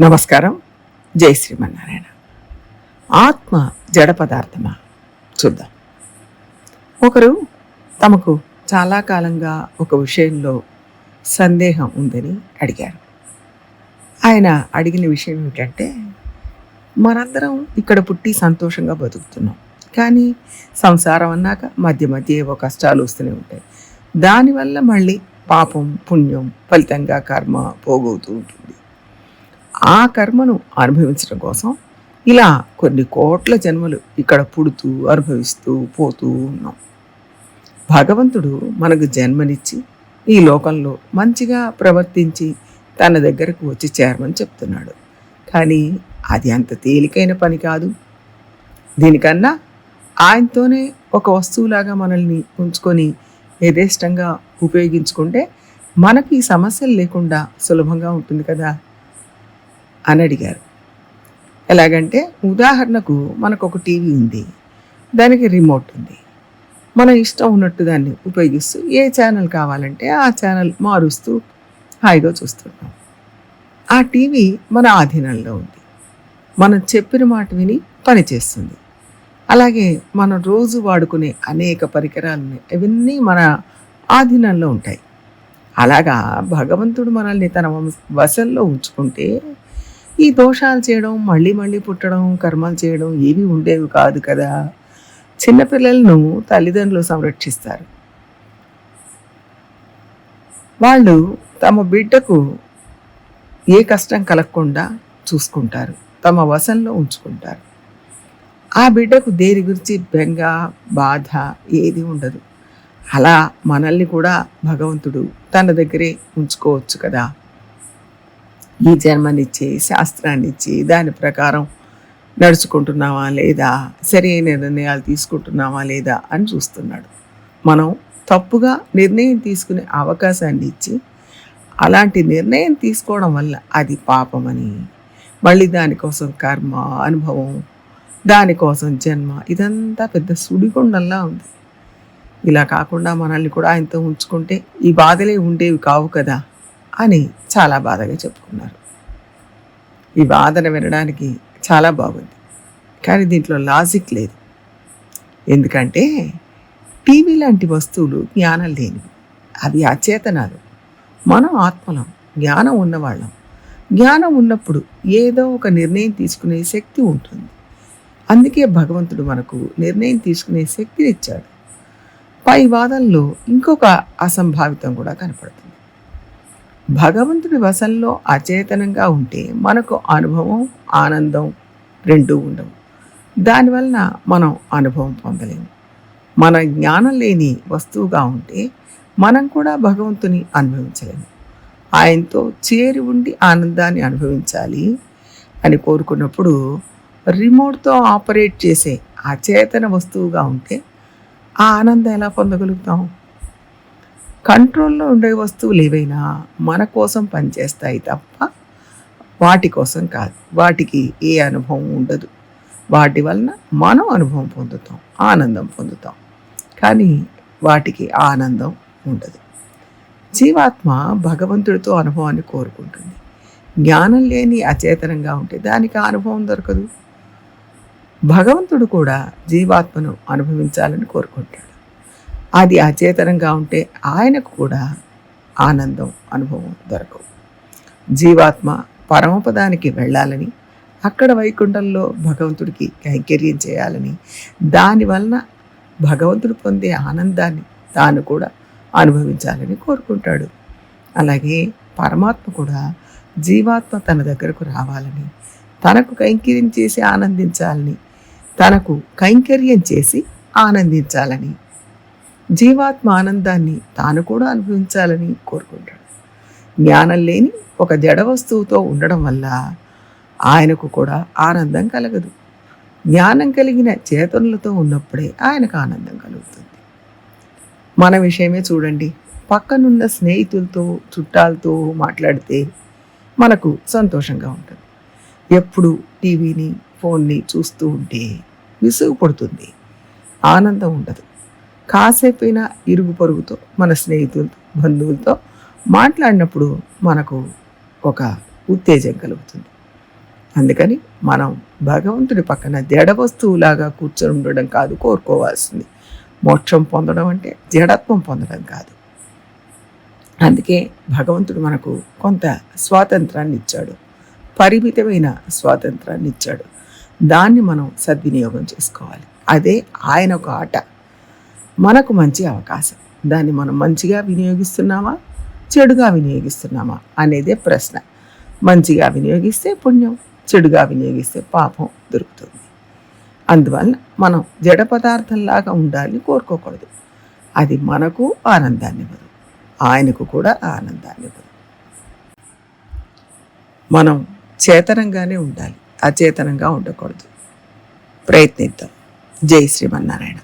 నమస్కారం. జై శ్రీమన్నారాయణ. ఆత్మ జడ పదార్థమా? చూద్దాం. ఒకరు తమకు చాలా కాలంగా ఒక విషయంలో సందేహం ఉందని అడిగారు. ఆయన అడిగిన విషయం ఏమిటంటే మనందరం ఇక్కడ పుట్టి సంతోషంగా బతుకుతున్నాం. కానీ సంసారం అన్నాక మధ్య మధ్య ఏవో కష్టాలు వస్తూనే ఉంటాయి. దానివల్ల మళ్ళీ పాపం పుణ్యం ఫలితంగా కర్మ పోగవుతూ ఉంటుంది. ఆ కర్మను అనుభవించడం కోసం ఇలా కొన్ని కోట్ల జన్మలు ఇక్కడ పుడుతూ అనుభవిస్తూ పోతూ ఉన్నాం. భగవంతుడు మనకు జన్మనిచ్చి ఈ లోకంలో మంచిగా ప్రవర్తించి తన దగ్గరకు వచ్చి చేరమని చెప్తున్నాడు. కానీ అది అంత తేలికైన పని కాదు. దీనికన్నా ఆయనతోనే ఒక వస్తువులాగా మనల్ని ఉంచుకొని యథేష్టంగా ఉపయోగించుకుంటే మనకి ఈ సమస్యలు లేకుండా సులభంగా ఉంటుంది కదా. అని అడిగారు. ఎలాగంటే ఉదాహరణకు మనకు ఒక టీవీ ఉంది దానికి రిమోట్ ఉంది. మన ఇష్టం ఉన్నట్టు దాన్ని ఉపయోగిస్తూ ఏ ఛానల్ కావాలంటే ఆ ఛానల్ మారుస్తూ హాయిగా చూస్తున్నాం ఆ టీవీ మన ఆధీనంలో ఉంది. మనం చెప్పిన మాట విని పనిచేస్తుంది అలాగే మనం రోజు వాడుకునే అనేక పరికరాలని ఇవన్నీ మన ఆధీనంలో ఉంటాయి. అలాగా భగవంతుడు మనల్ని తన వశంలో ఉంచుకుంటే ఈ దోషాలు చేయడం మళ్ళీ మళ్ళీ పుట్టడం కర్మలు చేయడం ఏవి ఉండేవి కాదు కదా. చిన్నపిల్లలను తల్లిదండ్రులు సంరక్షిస్తారు. వాళ్ళు తమ బిడ్డకు ఏ కష్టం కలగకుండా చూసుకుంటారు. తమ వశంలో ఉంచుకుంటారు. ఆ బిడ్డకు దేని గురించి బెంగ బాధ ఏది ఉండదు. అలా మనల్ని కూడా భగవంతుడు తన దగ్గరే ఉంచుకోవచ్చు కదా. ఈ జన్మనిచ్చి శాస్త్రాన్ని ఇచ్చి దాని ప్రకారం నడుచుకుంటున్నావా లేదా? సరైన నిర్ణయాలు తీసుకుంటున్నావా లేదా? అని చూస్తున్నాడు. మనం తప్పుగా నిర్ణయం తీసుకునే అవకాశాన్ని ఇచ్చి అలాంటి నిర్ణయం తీసుకోవడం వల్ల అది పాపమని మళ్ళీ దానికోసం కర్మ అనుభవం దానికోసం జన్మ ఇదంతా పెద్ద సుడిగుండంలా ఉంది. ఇలా కాకుండా మనల్ని కూడా ఆయనతో ఉంచుకుంటే ఈ బాధలే ఉండేవి కావు కదా? అని చాలా బాధగా చెప్పుకున్నారు. ఈ వాదన వినడానికి చాలా బాగుంది. కానీ దీంట్లో లాజిక్ లేదు. ఎందుకంటే టీవీ లాంటి వస్తువులు జ్ఞానం లేనివి. అవి అచేతనాలు. మనం ఆత్మలం జ్ఞానం ఉన్నవాళ్ళం. జ్ఞానం ఉన్నప్పుడు ఏదో ఒక నిర్ణయం తీసుకునే శక్తి ఉంటుంది. అందుకే భగవంతుడు మనకు నిర్ణయం తీసుకునే శక్తిని ఇచ్చాడు. పై వాదనలో ఇంకొక అసంభావితం కూడా కనపడుతుంది. భగవంతుడి వశంలో అచేతనంగా ఉంటే మనకు అనుభవం ఆనందం రెండూ ఉండవు. దానివలన మనం అనుభవం పొందలేము. మన జ్ఞానం లేని వస్తువుగా ఉంటే మనం కూడా భగవంతుని అనుభవించలేము. ఆయనతో చేరి ఉండి ఆనందాన్ని అనుభవించాలి అని కోరుకున్నప్పుడు రిమోట్తో ఆపరేట్ చేసే అచేతన వస్తువుగా ఉంటే ఆ ఆనందం ఎలా పొందగలుగుతాం? కంట్రోల్లో ఉండే వస్తువులు ఏవైనా మన కోసం పనిచేస్తాయి తప్ప వాటి కోసం కాదు. వాటికి ఏ అనుభవం ఉండదు. వాటి వలన మనం అనుభవం పొందుతాం ఆనందం పొందుతాం. కానీ వాటికి ఆనందం ఉండదు. జీవాత్మ భగవంతుడితో అనుభవాన్ని కోరుకుంటుంది. జ్ఞానం లేని అచేతనంగా ఉంటే దానికి అనుభవం దొరకదు. భగవంతుడు కూడా జీవాత్మను అనుభవించాలని కోరుకుంటాడు. అది అచేతనంగా ఉంటే ఆయనకు కూడా ఆనందం అనుభవం దొరకవు. జీవాత్మ పరమపదానికి వెళ్ళాలని అక్కడ వైకుంఠంలో భగవంతుడికి కైంకర్యం చేయాలని దానివలన భగవంతుడు పొందే ఆనందాన్ని తాను కూడా అనుభవించాలని కోరుకుంటాడు. అలాగే పరమాత్మ కూడా జీవాత్మ తన దగ్గరకు రావాలని తనకు కైంకర్యం చేసి ఆనందించాలని తనకు కైంకర్యం చేసి ఆనందించాలని జీవాత్మ ఆనందాన్ని తాను కూడా అనుభవించాలని కోరుకుంటాడు. జ్ఞానం లేని ఒక జడ వస్తువుతో ఉండడం వల్ల ఆయనకు కూడా ఆనందం కలగదు. జ్ఞానం కలిగిన చేతనులతో ఉన్నప్పుడే ఆయనకు ఆనందం కలుగుతుంది. మన విషయమే చూడండి. పక్కనున్న స్నేహితులతో చుట్టాలతో మాట్లాడితే మనకు సంతోషంగా ఉంటుంది. ఎప్పుడు టీవీని ఫోన్ని చూస్తూ ఉంటే విసుగు పడుతుంది. ఆనందం ఉండదు. కాసేపైనా ఇరుగు పొరుగుతో మన స్నేహితులతో బంధువులతో మాట్లాడినప్పుడు మనకు ఒక ఉత్తేజం కలుగుతుంది. అందుకని మనం భగవంతుడి పక్కన జడ వస్తువులాగా కూర్చొని ఉండడం కాదు కోరుకోవాల్సింది. మోక్షం పొందడం అంటే జడత్వం పొందడం కాదు. అందుకే భగవంతుడు మనకు కొంత స్వాతంత్రాన్ని ఇచ్చాడు. పరిమితమైన స్వాతంత్రాన్ని ఇచ్చాడు. దాన్ని మనం సద్వినియోగం చేసుకోవాలి. అదే ఆయన ఒక ఆట. మనకు మంచి అవకాశం. దాన్ని మనం మంచిగా వినియోగిస్తున్నామా? చెడుగా వినియోగిస్తున్నామా? అనేదే ప్రశ్న. మంచిగా వినియోగిస్తే పుణ్యం చెడుగా వినియోగిస్తే పాపం దొరుకుతుంది. అందువలన మనం జడ పదార్థంలాగా ఉండాలని కోరుకోకూడదు. అది మనకు ఆనందాన్ని ఇవ్వదు. ఆయనకు కూడా ఆనందాన్ని ఇవ్వదు. మనం చేతనంగానే ఉండాలి. అచేతనంగా ఉండకూడదు. ప్రయత్నిద్దాం. జై శ్రీమన్నారాయణ.